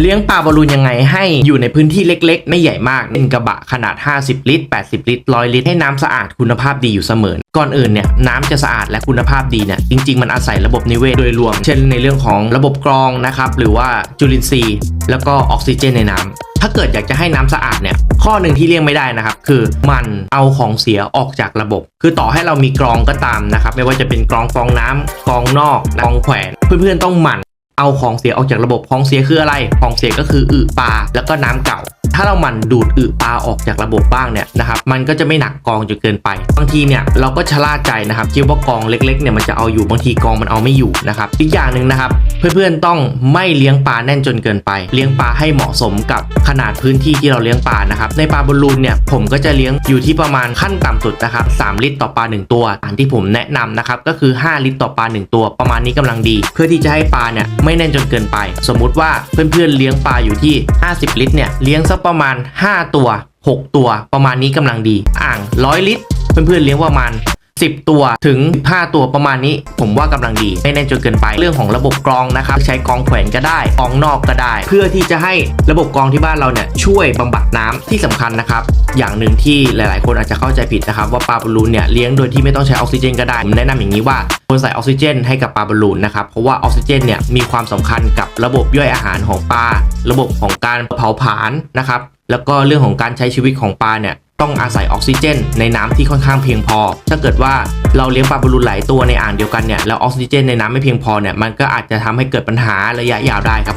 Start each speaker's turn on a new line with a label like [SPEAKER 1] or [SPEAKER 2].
[SPEAKER 1] เลี้ยงปลาบอลูนยังไงให้อยู่ในพื้นที่เล็กๆ ไม่ใหญ่มากเป็นกระบะขนาด 50 ลิตร 80 ลิตร 100 ลิตร ให้น้ำสะอาดคุณภาพดีอยู่เสมอ ก่อนอื่นเนี่ยน้ำจะสะอาดและคุณภาพดีเนี่ยจริง ๆ มันอาศัยระบบนิเวศโดยรวม เช่นในเรื่องของระบบกรองนะครับหรือว่าจุลินทรีย์ แล้วก็ออกซิเจนในน้ำถ้าเกิดอยากจะให้น้ำสะอาดเนี่ยข้อหนึ่งที่เลี่ยงไม่ได้นะครับ คือมันเอาของเสียออกจากระบบ คือต่อให้เรามีกรองก็ตามนะครับไม่ว่าจะเป็นกรองฟองน้ำกรองนอกกรองแขวนเพื่อนๆต้องหมั่น เอาของเสียออกจากระบบของเสียคืออะไร ของเสียก็คืออึปลาแล้วก็น้ำเก่า ถ้าเราหมันดูดอึปลาออกจากระบบบ้างเนี่ยนะครับ มันก็จะไม่หนักกองจนเกินไป บางทีเนี่ยเราก็ชะล่าใจนะครับคิดว่ากองเล็กๆเนี่ยมันจะเอาอยู่บางทีกองมันเอาไม่อยู่นะครับอีกอย่างหนึ่งนะครับ เพื่อนๆต้องไม่เลี้ยงปลาแน่นจนเกินไป เลี้ยงปลาให้เหมาะสมกับขนาดพื้นที่ที่เราเลี้ยงปลานะครับ ในปลาบอลลูนเนี่ยผมก็จะเลี้ยงอยู่ที่ประมาณขั้นต่ำสุดนะครับ3ลิตรต่อปลา 1 ตัวอันที่ผมแนะนำนะครับก็คือ 5 ลิตรต่อปลา 1 ตัว ประมาณนี้กำลังดี เพื่อที่จะให้ปลาเนี่ยไม่แน่นจนเกินไป สมมุติว่าเพื่อนๆเลี้ยงปลาอยู่ที่ 50 ลิตรเนี่ยเลี้ยงสักประมาณ 5 ตัว 6 ตัว ประมาณนี้กำลังดี อ่าง 100 ลิตร เพื่อนๆเลี้ยงประมาณ 10 ตัวถึง 5 ตัวประมาณนี้ ผมว่ากำลังดี ไม่แน่นจนเกินไปเรื่องของระบบกรองนะครับ ใช้กรองแขวนก็ได้กรองนอกก็ได้ เพื่อที่จะให้ระบบกรองที่บ้านเราเนี่ยช่วยบำบัดน้ำที่สำคัญนะครับ อย่างหนึ่งที่หลาย ๆ คนอาจจะเข้าใจผิดนะครับ ว่าปลาบอลลูนเนี่ยเลี้ยงโดยที่ไม่ต้องใช้ออกซิเจนก็ได้ผมแนะนำอย่างนี้ว่าควรใส่ออกซิเจนให้กับปลาบอลลูนนะครับเพราะว่าออกซิเจนเนี่ยมีความสำคัญกับระบบย่อยอาหารของปลาระบบของการเผาผลาญนะครับแล้วก็เรื่องของการใช้ชีวิตของปลาเนี่ย ต้องอาศัยออกซิเจน ในน้ำที่ค่อนข้างเพียงพอ ถ้าเกิดว่าเราเลี้ยงปลาบอลลูนหลายตัวในอ่างเดียวกันเนี่ยแล้วออกซิเจนในน้ำไม่เพียงพอเนี่ยมันก็อาจจะทำให้เกิดปัญหาระยะยาวได้ครับ